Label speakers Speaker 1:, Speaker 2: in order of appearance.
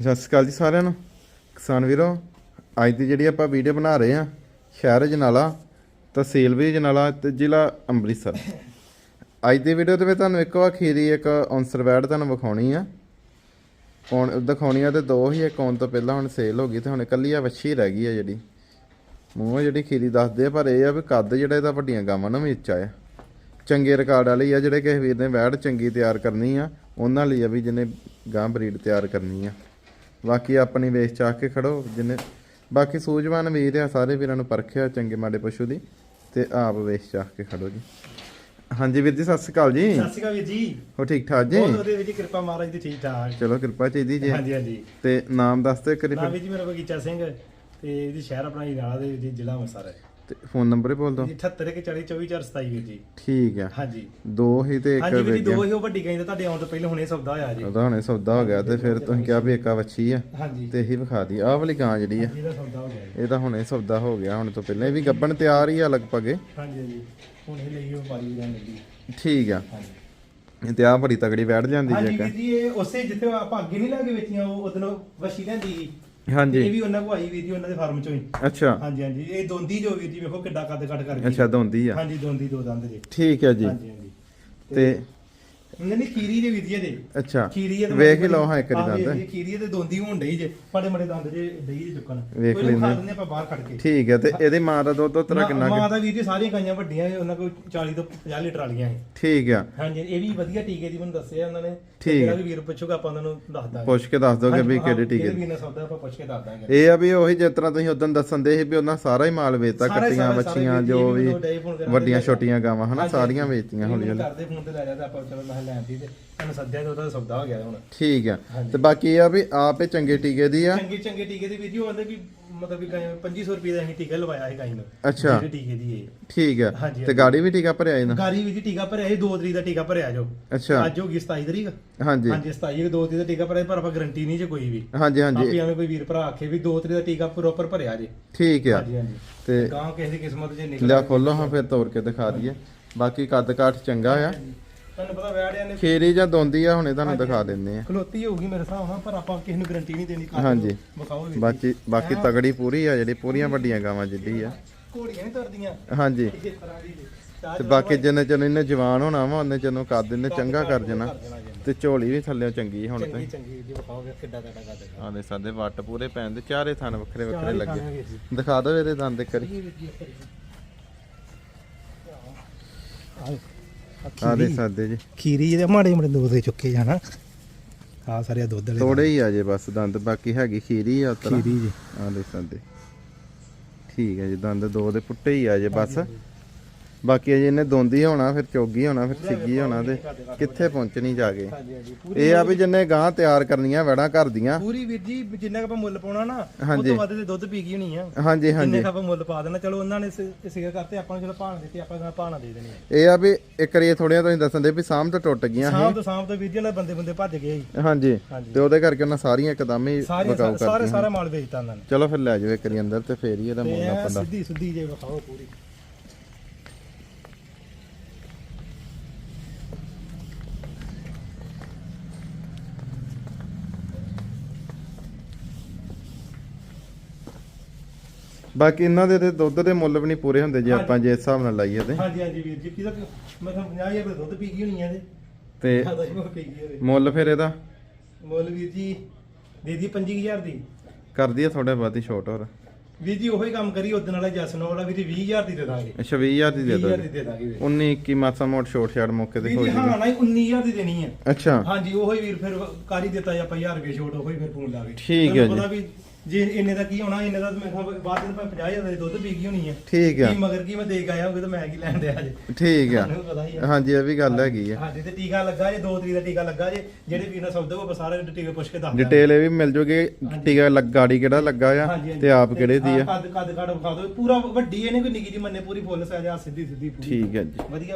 Speaker 1: ਸਤਿ ਸ਼੍ਰੀ ਅਕਾਲ ਜੀ ਸਾਰਿਆਂ ਨੂੰ। ਕਿਸਾਨ ਵੀਰੋ, ਅੱਜ ਦੀ ਜਿਹੜੀ ਆਪਾਂ ਵੀਡੀਓ ਬਣਾ ਰਹੇ ਆ ਸ਼ਹਿਰ ਜਨਾਲਾ, ਤਹਿਸੀਲ ਵੀ ਜਨਾਲਾ ਤੇ ਜ਼ਿਲ੍ਹਾ ਅੰਮ੍ਰਿਤਸਰ। ਅੱਜ ਦੀ ਵੀਡੀਓ 'ਤੇ ਵਿੱਚ ਤੁਹਾਨੂੰ ਇੱਕ ਵਾਰ ਖੀਰੀ ਇੱਕ ਆਨਸਰ ਵੈਡ ਤੁਹਾਨੂੰ ਵਿਖਾਉਣੀ ਆ। ਕੌਣ ਦਿਖਾਉਣੀ ਆ ਤੇ ਦੋ ਹੀ, ਇੱਕ ਆਉਣ ਤੋਂ ਪਹਿਲਾਂ ਹੁਣ ਸੇਲ ਹੋ ਗਈ ਤੇ ਹੁਣ ਇਕੱਲੀ ਆ, ਵੱਛੀ ਰਹਿ ਗਈ ਆ ਜਿਹੜੀ। ਮੂੰਹ ਜਿਹੜੀ ਖੀਰੀ ਦੱਸਦੇ ਆ, ਪਰ ਇਹ ਆ ਵੀ ਕੱਦ ਜਿਹੜਾ ਇਹਦਾ ਵੱਡੀਆਂ ਗਾਵਾਂ ਨੂੰ ਵੀ ਉੱਚਾ ਆ। ਚੰਗੇ ਰਿਕਾਰਡ ਵਾਲੀ ਆ, ਜਿਹੜੇ ਕਿਸੇ ਵੀਰ ਨੇ ਵੈੜ ਚੰਗੀ ਤਿਆਰ ਕਰਨੀ ਆ, ਉਹਨਾਂ ਲਈ ਆ ਵੀ ਜਿਹਨੇ ਗਾਂ ਬਰੀਡ ਤਿਆਰ ਕਰਨੀ ਆ। ਬਾਕੀ ਆਪਣੀ ਵੇਚ ਚਾਹ ਕੇ ਖੜੋ ਜਿਹਨੇ ਬਾਕੀ ਸੂਝਵਾਨ ਵੀਰ ਆ ਸਾਰੇ ਵੀਰਾਂ ਨੂੰ ਪਰਖਿਆ ਚੰਗੇ ਮਾੜੇ ਪਸ਼ੂ ਦੀ ਤੇ ਆਪ ਵੇਚ ਚਾਹ ਕੇ ਖੜੋ ਜੀ। ਹਾਂਜੀ ਵੀਰ ਜੀ ਸਤਿ ਸ਼੍ਰੀ ਅਕਾਲ ਜੀ।
Speaker 2: ਸਤਿ ਸ਼੍ਰੀ ਅਕਾਲ ਵੀਰ ਜੀ।
Speaker 1: ਹੋ ਠੀਕ ਠਾਕ ਜੀ?
Speaker 2: ਬਹੁਤ ਵਧੀਆ ਵੀਰ ਜੀ ਕਿਰਪਾ ਮਹਾਰਾਜ ਦੀ ਠੀਕ ਠਾਕ।
Speaker 1: ਚਲੋ ਕਿਰਪਾ ਚਾਹੀਦੀ ਜੀ।
Speaker 2: ਹਾਂਜੀ ਹਾਂਜੀ।
Speaker 1: ਤੇ ਨਾਮ ਦੱਸ ਦਿਓ ਕਰੀ
Speaker 2: ਨਾਮ ਵੀਰ ਜੀ ਮੇਰਾ ਬਗੀਚਾ ਸਿੰਘ ਤੇ ਇਹਦੀ ਸ਼ਹਿਰ ਆਪਣਾ ਹੀਰਾਲਾ ਦੇ ਵਿੱਚ ਜ਼ਿਲ੍ਹਾ ਅੰਮ੍ਰਿਤਸਰ ਹੈ।
Speaker 1: ਤੇ ਫੋਨ ਨੰਬਰ ਹੀ ਬੋਲ ਦਿਓ
Speaker 2: ਜੀ 78 ਕੇ 40 24 27 ਵੀਰ ਜੀ।
Speaker 1: ਠੀਕ ਆ।
Speaker 2: ਹਾਂਜੀ।
Speaker 1: ਦੋ ਹੀ ਤੇ ਇੱਕ
Speaker 2: ਹਾਂਜੀ ਵੀਰ ਜੀ ਦੋ ਹੀ ਉਹ ਵੱਡੀ ਗਈ ਤਾਂ ਤੁਹਾਡੇ ਆਉਣ ਤੋਂ ਪਹਿਲੇ ਹੁਣੇ ਸੌਦਾ ਹੋਇਆ ਜੀ।
Speaker 1: ਉਹਦਾ ਹੁਣੇ ਸੌਦਾ ਹੋ ਗਿਆ ਤੇ ਫਿਰ ਤੁਸੀਂ ਕਿਹਾ ਵੀ ਇੱਕਾ ਵੱਛੀ ਆ
Speaker 2: ਹਾਂਜੀ।
Speaker 1: ਤੇ ਇਹੀ ਵਿਖਾ ਦੀ। ਆਹ ਵਾਲੀ ਗਾਂ ਜਿਹੜੀ ਆ
Speaker 2: ਇਹਦਾ ਸੌਦਾ ਹੋ ਗਿਆ ਜੀ।
Speaker 1: ਇਹ ਤਾਂ ਹੁਣੇ ਸੌਦਾ ਹੋ ਗਿਆ ਹੁਣ ਤੋਂ ਪਹਿਲਾਂ। ਇਹ ਵੀ ਗੱਬਣ ਤਿਆਰ ਹੀ ਆ ਲਗਭਗ ਇਹ।
Speaker 2: ਹਾਂਜੀ ਹਾਂਜੀ। ਹੁਣ ਇਹ ਲਈ ਉਹ ਪਾਰੀ ਵੀ ਲੱਗੀ
Speaker 1: ਠੀਕ ਆ।
Speaker 2: ਹਾਂਜੀ।
Speaker 1: ਇਹ ਤੇ ਆ ਬੜੀ ਤਗੜੀ ਬੈਠ ਜਾਂਦੀ
Speaker 2: ਹਾਂਜੀ
Speaker 1: ਜੇ
Speaker 2: ਵੀਰ ਜੀ ਇਹ ਉਸੇ ਜਿੱਥੇ ਆਪਾਂ ਅੱਗੇ ਨਹੀਂ ਲਾ ਕੇ ਵੇਚੀਆਂ ਉਹ ਉਦੋਂ ਵਸ਼ੀ ਲੈਂਦੀ ਸੀ। ਇਹ
Speaker 1: ਹਾਂਜੀ
Speaker 2: ਵੀ ਉਹਨਾਂ ਕੋ ਆਈ ਵੀਰ ਜੀ ਉਹਨਾਂ ਦੇ ਫਾਰਮ ਚੋਂ ਹੀ।
Speaker 1: ਅੱਛਾ।
Speaker 2: ਹਾਂਜੀ ਹਾਂਜੀ। ਇਹ ਦੋਂਦੀ ਜੋ ਵੀਰ ਜੀ ਵੇਖੋ ਕਿੱਡਾ ਕੱਦ ਕੱਟ ਕਰ ਗਈ
Speaker 1: ਅੱਛਾ ਦੋਂਦੀ ਆ।
Speaker 2: ਹਾਂਜੀ ਦੋਂਦੀ ਦੋ ਦੰਦ ਜੀ।
Speaker 1: ਠੀਕ ਹੈ ਜੀ।
Speaker 2: ਹਾਂਜੀ ਹਾਂਜੀ।
Speaker 1: ਤੇ
Speaker 2: ਨਹੀਂ ਨਹੀਂ ਖੀਰੀ ਦੇ ਜੀ ਇਹਦੇ
Speaker 1: ਅੱਛਾ।
Speaker 2: ਖੀਰੀ ਇਹਦੇ
Speaker 1: ਵੇਖ ਹੀ ਲਓ ਹਾਂ ਇੱਕ ਵਾਰੀ ਦੰਦ।
Speaker 2: ਖੀਰੀ ਇਹਦੇ ਦੋਂਦੀ ਹੋਣ ਡਈ ਜੇ ਬੜੇ ਬੜੇ ਦੰਦ ਜੇ ਡਈ ਜੇ ਚੁੱਕਣ।
Speaker 1: ਵੇਖ
Speaker 2: ਨੀ,
Speaker 1: ਲੈਂਦੇ।
Speaker 2: ਆਪਾਂ ਬਾਹਰ ਕੱਢ ਕੇ।
Speaker 1: ਠੀਕ ਹੈ ਤੇ ਇਹਦੀ ਮਾਂ ਦਾ ਦੁੱਧ ਉਤਰਾ ਕਿੰਨਾ?
Speaker 2: ਮਾਂ ਦਾ ਵੀਰ ਜੀ ਸਾਰੀਆਂ ਗਾਈਆਂ ਵੱਡੀਆਂ ਉਹਨਾਂ ਕੋਲ 40 ਤੋਂ 50 ਲੀਟਰ ਵਾਲੀਆਂ ਹੈ
Speaker 1: ਠੀਕ ਆ।
Speaker 2: ਹਾਂਜੀ ਇਹ ਵੀ ਵਧੀਆ ਟੀਕੇ ਦੀ ਮੈਨੂੰ ਦੱਸਿਆ ਉਹਨਾਂ ਨੇ। ਜਿਹੜਾ ਵੀ ਵੀਰ ਪੁੱਛੂਗਾ ਆਪਾਂ ਉਹਨਾਂ ਨੂੰ ਦੱਸ ਦਾਂਗੇ।
Speaker 1: ਪੁੱਛ ਕੇ ਦੱਸ ਦੋਗੇ ਵੀ ਕਿਹੜੇ ਟੀਕੇ
Speaker 2: ਨਾ ਸੌਦਾ ਆਪਾਂ ਪੁੱਛ ਕੇ ਦੱਸ ਦਾਂਗੇ।
Speaker 1: ਇਹ ਆ ਵੀ ਉਹੀ ਜਿਸ ਤਰ੍ਹਾਂ ਤੁਸੀਂ ਉਦੋਂ ਦੱਸਣ ਦੇ ਸੀ ਵੀ ਉਹਨਾਂ ਸਾਰਾ ਹੀ ਮਾਲ ਵੇਚਤਾ ਕੱਟੀਆਂ ਬੱਚੀਆਂ ਜੋ ਵੀ ਵੱਡੀਆਂ
Speaker 2: ਦੇ
Speaker 1: ਛੋਟੀਆਂ ਗਾਵਾਂ ਹਨਾ। ਸਾਰੀਆਂ ਵੇਚਤੀਆਂ ਹੌਲੀ ਹੌਲੀ
Speaker 2: ਕਰਦੇ ਫੋਨ ਤੇ ਲੈ ਜਾਂਦੇ ਆਪਾਂ ਚਲੋ ਮੈਂ ਲੈਣ ਦੀ ਤੇ ਤੁਹਾਨੂੰ ਸੱਦਿਆ ਤੇ ਉਹਦਾ ਸੌਦਾ ਹੋ ਗਿਆ ਹੁਣ।
Speaker 1: ਠੀਕ ਆ।
Speaker 2: ਹਾਂਜੀ।
Speaker 1: ਤੇ ਬਾਕੀ ਇਹ ਆ ਵੀ ਆਪ ਚੰਗੇ ਟੀਕੇ ਦੀ ਆ।
Speaker 2: ਚੰਗੇ ਚੰਗੇ ਟੀਕੇ ਦੇ ਵੀਰ ਜੀ ਉਹ ਕਹਿੰਦੇ ਵੀ ਮਤਲਬ ਵੀ ਗਾਂ 2500 ਰੁਪਏ ਦਾ ਅਸੀਂ ਟੀਕਾ ਲਵਾਇਆ ਸੀ ਗਾਈ ਨੂੰ।
Speaker 1: ਅੱਛਾ।
Speaker 2: ਜਿਹੜੇ ਟੀਕੇ ਦੀ ਇਹ।
Speaker 1: ਠੀਕ ਆ।
Speaker 2: ਹਾਂਜੀ,
Speaker 1: ਤੇ ਗਾੜੀ ਵੀ ਟੀਕਾ ਭਰਿਆ ਇਹਨਾਂ?
Speaker 2: ਗਾਰੀ ਵੀ ਜੀ ਟੀਕਾ ਭਰਿਆ ਇਹ 2 ਤਰੀਕ ਦਾ ਟੀਕਾ ਭਰਿਆ ਜੋ।
Speaker 1: ਅੱਛਾ।
Speaker 2: ਅੱਜ ਹੋ ਗਈ 27 ਤਰੀਕ।
Speaker 1: ਹਾਂਜੀ।
Speaker 2: ਹਾਂਜੀ 27 ਨੂੰ 2 ਤਰੀਕ ਦਾ ਟੀਕਾ ਭਰਿਆ ਪਰ ਆਪਾਂ ਗਾਰੰਟੀ ਨਹੀਂ ਜੇ ਕੋਈ ਵੀ।
Speaker 1: ਹਾਂਜੀ ਹਾਂਜੀ।
Speaker 2: ਆਪੇ ਐਵੇਂ ਕੋਈ ਵੀਰ ਭਰਾ ਆਖੇ ਵੀ 2 ਤਰੀਕ ਦਾ ਟੀਕਾ ਪ੍ਰੋਪਰ ਭਰਿਆ ਜੇ।
Speaker 1: ਠੀਕ ਆ।
Speaker 2: ਹਾਂਜੀ ਹਾਂਜੀ।
Speaker 1: ਤੇ
Speaker 2: ਗਾਂ ਕਿਸੇ ਦੀ ਕਿਸਮਤ ਜੇ ਨਿਕਲ
Speaker 1: ਲਿਆ ਖੋਲੋ ਹਾਂ ਫਿਰ ਤੋੜ ਕੇ ਦਿਖਾ ਦਈਏ। ਬਾਕੀ ਕੱਦ ਕਾਠ ਚੰਗਾ ਆ।
Speaker 2: ਤੁਹਾਨੂੰ ਪਤਾ ਵੈੜਿਆਂ ਨੇ
Speaker 1: ਖੇਰੀ ਜਾਂ ਦੋਂਦੀ ਆ ਹੁਣੇ ਤੁਹਾਨੂੰ ਦਿਖਾ ਦਿੰਦੇ ਆ।
Speaker 2: ਖਲੋਤੀ ਹੋਊਗੀ ਮੇਰੇ ਹਿਸਾਬ ਨਾਲ ਪਰ ਆਪਾਂ ਕਿਸੇ ਨੂੰ ਗਾਰੰਟੀ ਨਹੀਂ ਦੇਣੀ ਕੱਲ੍ਹ
Speaker 1: ਹਾਂਜੀ।
Speaker 2: ਨੂੰ ਵਿਖਾਓ ਵੀ।
Speaker 1: ਬਾਕੀ ਬਾਕੀ ਤਗੜੀ ਪੂਰੀ ਆ ਜਿਹੜੀ ਪੂਰੀਆਂ ਵੱਡੀਆਂ ਗਾਵਾਂ ਜਿੱਡੀ ਆ।
Speaker 2: ਘੋੜੀਆਂ ਨਹੀਂ ਤੁਰਦੀਆਂ।
Speaker 1: ਹਾਂਜੀ।
Speaker 2: ਦੀ
Speaker 1: ਤੇ ਬਾਕੀ ਜਿੰਨੇ ਚਿਰ ਇਹਨੇ ਜਵਾਨ ਹੋਣਾ ਵਾ ਉਹਨੇ ਚਿਰ ਨੂੰ ਕੱਦ ਇਹਨੇ ਚੰਗਾ ਕਰ ਜਾਣਾ
Speaker 2: ਕਰ।
Speaker 1: ਤੇ ਝੋਲੀ ਵੀ ਥੱਲੇ ਚੰਗੀ ਹੁਣ ਤੇ।
Speaker 2: ਚੰਗੀ ਜੀ ਵਿਖਾਓਗੇ ਕਿੱਡਾ ਕਿੱਡਾ ਕਰਦੇ
Speaker 1: ਆਲੇ ਸਾਡੇ ਵੱਟ ਪੂਰੇ ਪੈਣ ਦੇ ਚਾਰੇ ਥਣ ਵੱਖਰੇ ਵੱਖਰੇ ਲੱਗੇ। ਦਿਖਾ ਦਿਓ ਇਹਦੇ ਦੰਦ ਇੱਕ ਵਾਰੀ।
Speaker 2: ਇਹ ਵੀ ਜੀ
Speaker 1: ਆਲੇ ਸਾਦੇ ਜੀ।
Speaker 2: ਖੀਰੀ ਇਹਦੇ ਮਾੜੇ ਮਾੜੇ ਦੁੱਧ ਦੇ ਚੁੱਕੇ ਜਾਣਾ। ਆ ਸਾਰੇ ਦੁੱਧ ਵਾਲੇ
Speaker 1: ਥੋੜੇ ਹੀ ਆ ਜੇ ਬਸ ਦੰਦ ਬਾਕੀ ਹੈਗੀ ਖੀਰੀ ਆ ਉਤਰਾ।
Speaker 2: ਖੀਰੀ ਜੀ।
Speaker 1: ਆਲੇ ਸਾਦੇ ਠੀਕ ਹੈ ਜੀ ਦੰਦ ਦੋ ਦੇ ਪੁੱਟੇ ਹੀ ਆ ਜੇ ਬਸ। ਬਾਕੀ ਅਜੇ ਇਹਨੇ ਦੋਂਦੀ ਹੋਣਾ ਫਿਰ ਚੋਗੀ ਹੋਣਾ ਫਿਰ ਸਿੱਗੀ ਹੋਣਾ ਤੇ ਕਿੱਥੇ ਪਹੁੰਚਣੀ ਜਾ ਕੇ?
Speaker 2: ਹਾਂਜੀ ਹਾਂਜੀ
Speaker 1: ਇਹ ਆ ਵੀ ਜਿੰਨੇ ਗਾਂ ਤਿਆਰ ਕਰਨੀਆਂ ਵੜਾਂ ਘਰ ਦੀਆਂ।
Speaker 2: ਪੂਰੀ ਵੀਰ ਜੀ ਜਿੰਨਾ ਕੁ ਆਪਾਂ ਮੁੱਲ ਪਾਉਣਾ ਨਾ ਉਹ
Speaker 1: ਹਾਂਜੀ।
Speaker 2: ਤੋਂ ਵੱਧ ਦੇ ਦੁੱਧ ਪੀ ਗਈ ਹੋਣੀ ਆ।
Speaker 1: ਹਾਂਜੀ
Speaker 2: ਜਿੰਨੇ
Speaker 1: ਹਾਂਜੀ
Speaker 2: ਕੁ ਆਪਾਂ ਮੁੱਲ ਪਾ ਦੇਣਾ ਚਲੋ ਉਹਨਾਂ ਨੇ ਸਿਗਾ ਕਰਤੇ ਆਪਾਂ ਨੂੰ ਚਲੋ ਭਾਣ ਦਿੱਤੀ ਆਪਾਂ ਨੂੰ ਭਾਣਾ ਦੇ ਦੇਣੀ ਆ।
Speaker 1: ਇਹ ਆ ਵੀ ਇੱਕ ਵਾਰੀ ਥੋੜੀਆਂ ਤੁਸੀਂ ਦੱਸਣ ਦੇ ਵੀ ਸਾਹਮ ਤੋਂ ਟੁੱਟ ਗਈਆਂ
Speaker 2: ਸ਼ਾਮ ਤੋਂ ਸ਼ਾਮ ਤੋਂ ਵੀਰ ਜੀ ਨਾਲ ਬੰਦੇ ਬੰਦੇ ਭੱਜ ਗਏ ਸੀ।
Speaker 1: ਹਾਂਜੀ।
Speaker 2: ਹਾਂਜੀ।
Speaker 1: ਤੇ ਉਹਦੇ ਕਰਕੇ ਉਹਨਾਂ ਸਾਰੀਆਂ ਇੱਕਦਮ ਹੀ
Speaker 2: ਸਾਰੇ ਸਾਰੇ ਮਾਲ ਵੇਚਤਾ ਉਹਨਾਂ ਨੇ।
Speaker 1: ਚਲੋ ਫਿਰ ਲੈ ਜਾਓ ਇੱਕ ਵਾਰੀ ਅੰਦਰ ਤੇ ਫੇਰ ਹੀ ਇਹਦਾ
Speaker 2: ਤੇ
Speaker 1: ਮੁੱਲ
Speaker 2: ਐਂ
Speaker 1: ਆਪਾਂ ਦਾ।
Speaker 2: ਸਿੱਧੀ ਸਿੱਧੀ ਜੇ ਵਿਖਾਓ ਪੂਰੀ।
Speaker 1: ਬਾਕੀ ਇਹਨਾਂ ਦੇ ਤੇ ਦੁੱਧ ਦੇ ਮੁੱਲ ਵੀ ਨਹੀਂ ਪੂਰੇ ਹੁੰਦੇ ਜੇ ਆਪਾਂ ਜੇ ਹਿਸਾਬ ਨਾਲ ਲਾਈਏ ਤੇ।
Speaker 2: ਹਾਂਜੀ ਹਾਂਜੀ ਵੀਰ ਜੀ ਕਿਹਦਾ ਮੈਂ ਤੁਹਾਨੂੰ 50000 ਰੁਪਏ ਦੁੱਧ ਪੀ ਗਈ ਹੋਣੀ ਆ
Speaker 1: ਤੇ
Speaker 2: ਹੋਵੇ
Speaker 1: ਮੁੱਲ ਫਿਰ ਇਹਦਾ?
Speaker 2: ਮੁੱਲ ਵੀਰ ਜੀ ਦੇ ਦੀ 25000 ਦੀ।
Speaker 1: ਕਰਦੀ ਆ ਥੋੜਾ ਬਹੁਤੀ ਛੋਟ ਹੋਰ।
Speaker 2: ਵੀਰ ਜੀ ਉਹੀ ਕੰਮ ਕਰੀ ਉਦੋਂ ਵਾਲਾ ਜਸਨੋ ਵਾਲਾ ਵੀਰ ਜੀ 20000 ਦੀ ਦੇ ਦਾਂਗੇ।
Speaker 1: 26000 ਦੀ ਦੇ
Speaker 2: 20000 ਦੀ
Speaker 1: ਦੋ
Speaker 2: ਦੇ ਦਾਂਗੇ ਵੀਰ।
Speaker 1: 19 21 ਮਾਸਾ ਮੋਟ ਛੋਟ ਛਾੜ ਮੌਕੇ ਤੇ ਹੋ
Speaker 2: ਜੀ ਹਾਂ ਨਾ 19000 ਦੀ ਦੇਣੀ ਹੈ
Speaker 1: ਅੱਛਾ।
Speaker 2: ਹਾਂਜੀ ਉਹੀ ਵੀਰ ਫਿਰ ਕਾਰੀ ਦਿੱਤਾ ਜਾਂ ਆਪਾਂ 1000 ਰੁਪਏ ਛੋਟ ਉਹੀ ਫਿਰ ਫੋਨ ਲਾ ਕੇ।
Speaker 1: ਠੀਕ ਹੈ ਜੀ।
Speaker 2: ਪਤਾ ਵੀ ਜੇ ਇੰਨੇ ਦਾ ਕੀ ਹੋਣਾ ਇੰਨੇ ਦਾ ਮੈਂ ਕਿਹਾ ਬਾਅਦ ਵਿੱਚ 50000 ਦਾ ਦੁੱਧ ਪੀ ਗਈ ਹੋਣੀ ਹੈ
Speaker 1: ਠੀਕ ਆ।
Speaker 2: ਕੀ ਮਗਰ ਕੀ ਮੈਂ ਦੇ ਕੇ ਆਇਆ ਹੋਊਗਾ ਤਾਂ ਮੈਂ ਕੀ ਲੈਣ
Speaker 1: ਠੀਕ ਆ।
Speaker 2: ਤੁਹਾਨੂੰ ਪਤਾ ਹੀ ਆ।
Speaker 1: ਹਾਂਜੀ ਇਹ ਵੀ ਗੱਲ ਹੈਗੀ ਆ।
Speaker 2: ਹਾਂਜੀ ਤੇ ਟੀਕਾ ਲੱਗਾ ਜੇ 2 ਤਰੀਕ ਦਾ ਟੀਕਾ ਲੱਗਾ ਜੇ ਜਿਹੜੇ ਵੀਰ ਨਾਲ ਸੌਦਾ ਉਹ ਸਾਰੇ ਟੀਕੇ ਪੁੱਛ ਕੇ ਦੱਸ।
Speaker 1: ਡਿਟੇਲ ਇਹ ਵੀ ਮਿਲ ਜੂਗੀ ਟੀਕਾ ਲੱਗ ਗਾੜੀ ਕਿਹੜਾ ਲੱਗਾ ਆ
Speaker 2: ਹਾਂਜੀ, ਹਾਂਜੀ।
Speaker 1: ਤੇ ਆਪ ਕਿਹੜੇ ਦੀ ਆ।
Speaker 2: ਕੱਦ ਕੱਦ ਕੱਦ ਵਿਖਾ ਦਿਓ। ਪੂਰਾ ਵੱਡੀ ਇਹਨੇ ਕੋਈ ਨਿੱਕੀ ਜੀ ਮੰਨੇ ਪੂਰੀ ਫੁੱਲ ਸਾਈਜ਼ ਆ ਸਿੱਧੀ ਸਿੱਧੀ ਪੂਰੀ।
Speaker 1: ਠੀਕ ਹੈ ਜੀ।
Speaker 2: ਵਧੀਆ।